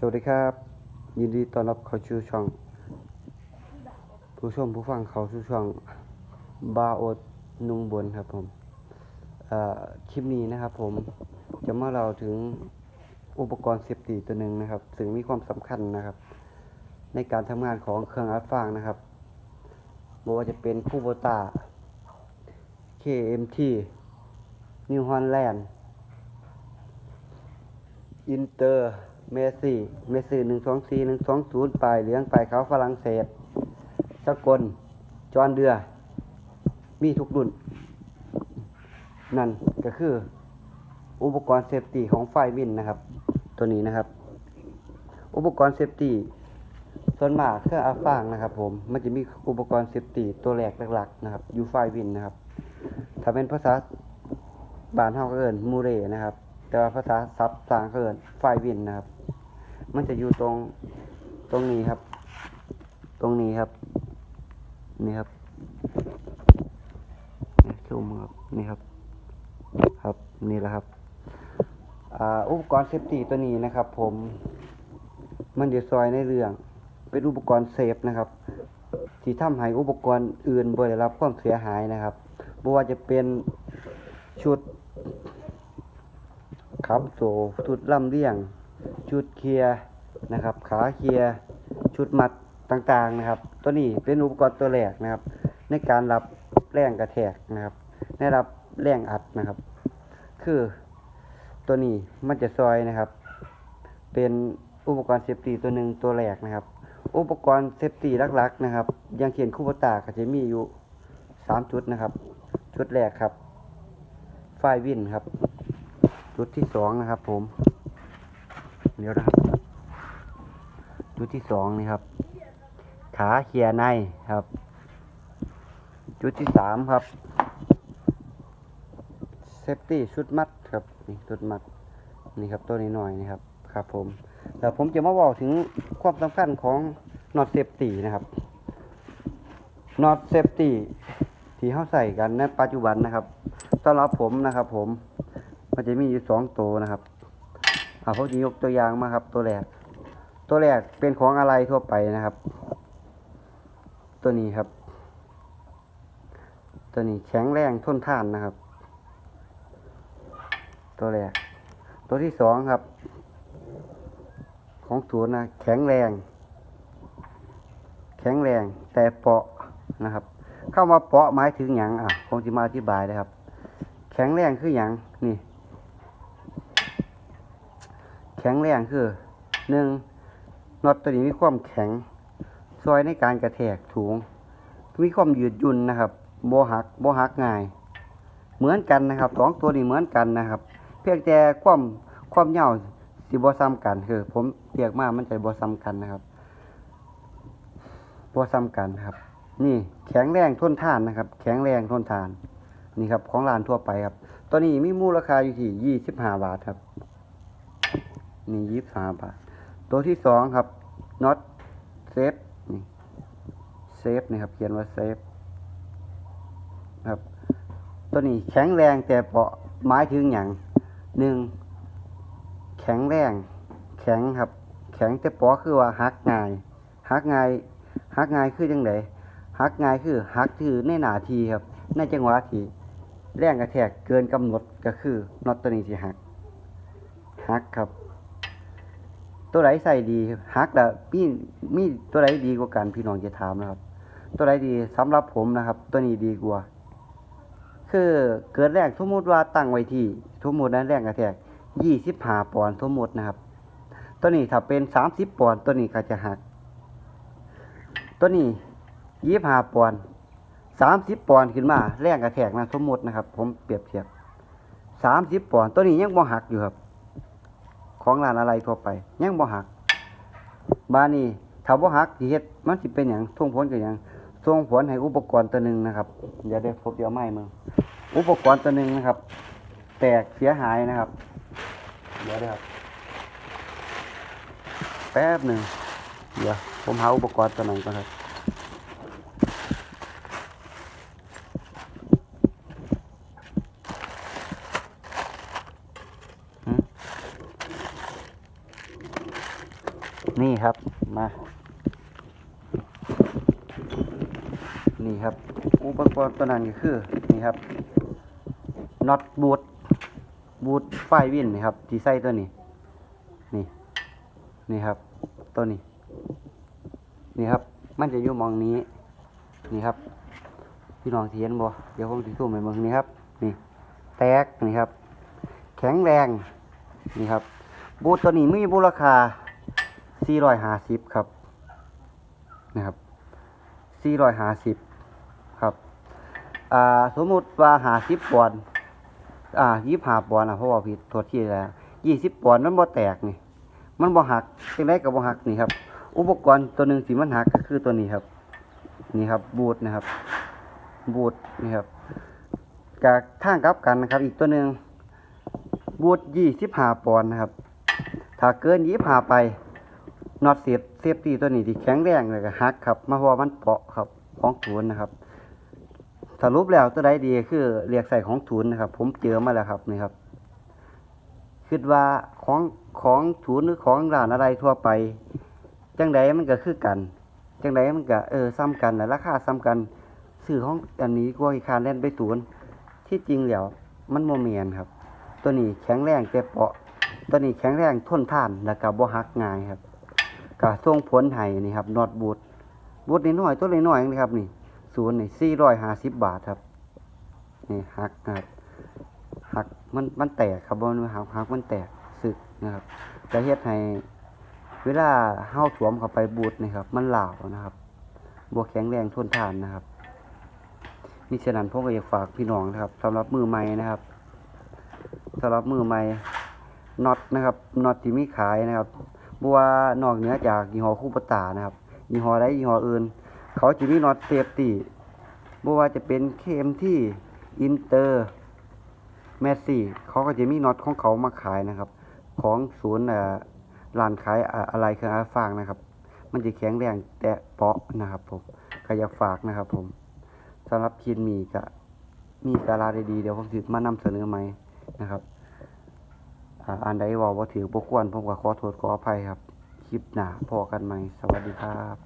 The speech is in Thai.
สวัสดีครับ ยินดีต้อนรับเข้าสู่ช่อง ผู้ชมผู้ฟังเขาสู่ช่องบาโอดนุงบนครับผมคลิปนี้นะครับผมจะมาเล่าถึงอุปกรณ์เซฟตี้ตัวหนึ่งนะครับซึ่งมีความสำคัญนะครับ ในการทำงานของเครื่องอัดฟางนะครับไม่ว่าจะเป็นคูโบตา KMT New Holland อินเตอร์ เมซี่เมซี่หนึ่งสองสี่หนึ่งสองศูนย์ปลายเหลืองปลายขาวฝรั่งเศสสกลจอนเดือ มีทุกรุ่น นั่นก็คืออุปกรณ์เซฟตี้ของไฟวินนะครับ ตัวนี้นะครับ อุปกรณ์เซฟตี้ส่วนมากเครื่องอาฟางนะครับ ผมมันจะมีอุปกรณ์เซฟตี้ตัวแรกหลักๆนะครับอยู่ไฟวินนะครับ ถ้าเป็นภาษาบ้านเฮาก็เอินมูเรนะครับ แต่ว่าภาษาซับสางเขาเอิ้นไฟวินนะครับ มันจะอยู่ตรงตรงนี้ครับ ตรงนี้ครับ นี่ครับนี่มครับนี่ครับ ครับนี่แหละครับอุปกรณ์เซฟตี้ตัวนี้นะครับ ผม มันจะซอยในเรื่อง เป็นอุปกรณ์เซฟนะครับที่ทำให้อุปกรณ์อื่นบ่ได้รับความเสียหายนะครับบ่ว่าจะเป็นชุดครับโซชุดลำเลียง ชุดเคลียร์ นะครับ ขาเคลียร์ชุดมัดต่างๆนะครับ ตัวนี้เป็นอุปกรณ์ตัวแรกนะครับ ในการรับแรงกระแทกนะครับได้รับแรงอัดนะครับ คือตัวนี้มันจะซอยนะครับ เป็นอุปกรณ์เซฟตี้ตัวหนึ่งตัวแรกนะครับ อุปกรณ์เซฟตี้หลักๆนะครับยังเขียนคู่บตาก็จะมีอยู่สามจุดนะครับ ชุดแรกครับไฟวินครับจุดที่สองนะครับผม เดี๋ยวนะครับ จุดที่สองนี่ครับ ขาเขียในครับ จุดที่สามครับเซฟตี้ชุดมัดครับนี่ชุดมัดนี่ครับตัวนี้หน่อยนี่ครับครับผมแล้วผมจะมาบอกถึงความสำคัญของน็อตเซฟตี้นะครับน็อตเซฟตี้ที่เขาใส่กันในปัจจุบันนะครับสำหรับผมนะครับผมมันจะมีอยู่สองตัวนะครับอ่าผมจะยกตัวอย่างมาครับตัวแรก ตัวแรกเป็นของอะไรทั่วไปนะครับ ตัวนี้ครับ ตัวนี้แข็งแรงทนทานนะครับ ตัวแรก ตัวที่สองครับ ของศูนย์นะแข็งแรง แข็งแรงแต่เปาะนะครับ เข้ามาเปาะหมายถึงอย่างอะผมจะมาอธิบายนะครับ แข็งแรงคืออย่างนี่ แข็งแรงคือหนึ่ง น็อตตัวนี้มีความแข็งซอยในการกระแทกถุงมีความยืดหยุ่นนะครับโบหักโบหักง่าย เหมือนกันนะครับสองตัวนี้เหมือนกันนะครับ เพียงแต่ความความเยาวสิบ่ซ้ำกันคือ ผมเรียกมามันจะบ่ซ้ำกันนะครับบ่ซ้ำกันครับ นี่แข็งแรงทนทานนะครับ แข็งแรงทนทานนี่ครับของร้านทั่วไปครับตัวนี้มีมูลราคาอยู่ที่ยี่สิบห้าบาทครับ นี่ยี่สิบห้าบาท ตัวที่สองครับน็อตเซฟนี่เซฟนี่ครับ เขียนว่าเซฟครับ ตัวนี้แข็งแรงแต่เปาะหมายถึงอย่างหนึ่งแข็งแรง แข็งครับ แข็งแต่เปาะคือว่าหักง่ายหักง่ายหักง่ายคือจังไดหักง่ายคือหักคือในหนาทีครับ ในจังหวะที่แรงกระแทกเกินกำหนดก็คือน็อตตัวนี้ที่หักหักครับ ตัวไหนใส่ดีหักแล้วมีมีตัวไหนดีกว่ากันพี่น้องจะถามนะครับ ตัวไหนดีสำหรับผมนะครับ ตัวนี้ดีกว่า คือเกิดแรกสมมติว่าตั้งไว้ที่สมมตินั้นแรงกระแทกยี่สิบห้าปอนด์สมมตินะครับ ตัวนี้ถ้าเป็นสามสิบปอนด์ตัวนี้ก็จะหัก ตัวนี้ยี่สิบห้าปอนด์สามสิบปอนด์ขึ้นมาแรงกระแทกนะสมมตินะครับ ผมเปรียบเทียบสามสิบปอนด์ตัวนี้ยังบ่หักอยู่ครับ ของร้านอะไรทั่วไป ยังบ่หัก บานี้ถ้าบ่หักสิเฮ็ดมันสิเป็นหยังท่วงผลกับหยังส่งผลให้อุปกรณ์ตัวหนึ่งนะครับเดี๋ยวได้พบเดี๋ยวไม่มึงอุปกรณ์ตัวหนึ่งนะครับ แตกเสียหายนะครับ เดี๋ยวได้ครับ แป๊บหนึ่งเดี๋ยวผมหาอุปกรณ์ตัวหนึ่งก่อนครับ นี่ครับมา นี่ครับ อุปกรณ์ตัวนั้นก็คือนี่ครับน็อตบูทบูทไฟวินนี่ครับที่ใส่ตัวนี้ นี่ นี่ครับ ตัวนี้ นี่ครับ มันจะอยู่มองนี้ นี่ครับ พี่น้องสิเห็นบ่เดี๋ยวผมสิซูมให้เบิ่งนี่ครับ นี่ แตกนี่ครับ แข็งแรง นี่ครับ บูทตัวนี้มีมูลค่า 450ครับนะครับ450ครับอ่าสมมุติว่า50ปอนด์อ่า25ปอนด์อะเพราะว่าผิดโทษที่แล้ว20ปอนด์มันบ่แตกนี่มันบ่หักจังไดก็บ่หักนี่ครับ อุปกรณ์ตัวหนึ่งที่มันหักก็คือตัวนี้ครับ นี่ครับบูทนะครับ บูทนี่ครับจากทางกลับกันนะครับ อีกตัวหนึ่งบูทยี่สิบห้าปอนด์นะครับ ถ้าเกินยี่สิบห้าไป น็อตเสียบเซฟตี้ตัวนี้ที่แข็งแรงเลยก็หักครับมาเพราะมันเปาะครับของถูนนะครับสรุปแล้วตัวใดดีคือเรียกใส่ของถูนนะครับ ผมเจอมาแล้วครับนี่ครับคิดว่าของของถูนหรือของร้านอะไรทั่วไป จังใดมันก็คือกันจังใดมันก็เออซ้ำกันและราคาซ้ำกันซื้อของอันนี้กว่าอีกคานเล่นไปศูนย์ที่จริงแล้วมันโมเมนครับ ตัวนี้แข็งแรงแต่เปาะ ตัวนี้แข็งแรงทนทานแล้วก็บ่หักง่ายครับ ก็ส่งผลให้นี่ครับน็อตบูทบูทน้อยๆตัวน้อยๆนี่ครับนี่ศูนย์นี่สี่ร้อยห้าสิบบาทครับนี่หักนะครับหักมันมันแตกครับบนหักหักมันแตกสึกนะครับจะเฮ็ดให้เวลาเฮาสวมเข้าไปบูทนะครับ มันหลาวนะครับบวแข็งแรงทนทานนะครับมิฉะนั้นผมก็อยากฝากพี่น้องนะครับสำหรับมือใหม่นะครับสำหรับมือใหม่น็อตนะครับน็อตที่มีขายนะครับ บัวนอกเหนือจากยี่ห้อคู่ปตานะครับยี่ห้อใดยี่ห้ออื่น เขาจะมีน็อตเซฟตี้บัวจะเป็นเคมที่อินเตอร์แมสซี่เขาก็จะมีน็อตของเขามาขายนะครับ ของศูนย์เอ่อร้านขายอะไรเครื่องอาฟางนะครับ มันจะแข็งแรงแต่เปาะนะครับผมก็อยากฝากนะครับผมสำหรับคินมีก็มีสาระดีๆเดี๋ยวผมสิมานำเสนอใหมนะครับ อ่าอันใดว่าบ่ถือบ่ควรผมก็ขอโทษขออภัยครับ คลิปหน้าพอกันใหม่ สวัสดีครับ